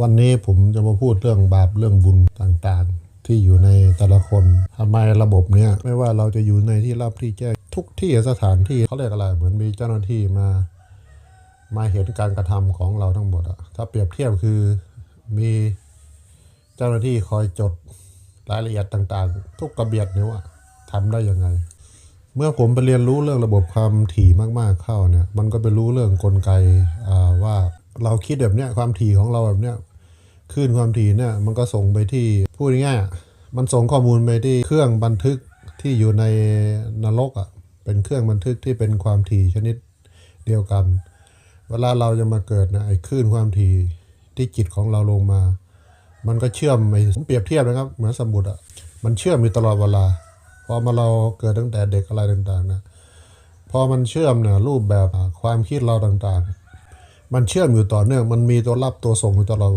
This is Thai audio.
วันนี้ผมจะมาพูดเรื่องบาปเรื่องบุญต่างๆ ที่อยู่ในแต่ละคนทำไมระบบเนี้ยไม่ว่าเราจะอยู่ในที่รับที่แจ้งทุกที่สถานที่เขาเรียกอะไรเหมือนมีเจ้าหน้าที่มา มาเห็นการกระทำของเราทั้งหมดอะถ้าเปรียบเทียบคือมีเจ้าหน้าที่คอยจดรายละเอียดต่างๆ ทุกกระเบียดนิ้วอะทำได้ยังไง เมื่อผมไปเรียนรู้เรื่องระบบความถี่มากๆเข้าเนี่ย มันก็ไปรู้เรื่องกลไกว่า เราคิดแบบเนี้ยความถี่ของเราแบบเนี้ยคลื่นความถี่เนี่ยมันก็ส่งไปที่พูดง่ายๆมันส่งข้อมูลไปที่เครื่องบันทึกที่อยู่ในนรกอะเป็นเครื่องบันทึกที่เป็นความถี่ชนิดเดียวกัน เวลาเราจะมาเกิดนะไอ้คลื่นความถี่ที่จิตของเราลงมา มันก็เชื่อมไปผมเปรียบเทียบนะครับ เหมือนสมุดอะมันเชื่อมอยู่ตลอดเวลาพอมาเราเกิดตั้งแต่เด็กอะไรต่างๆนะพอมันเชื่อมเนี่ยรูปแบบความคิดเราต่างๆ มันเชื่อมอยู่ต่อเนื่องมันมีตัวรับตัวส่งอยู่ตลอดเวลา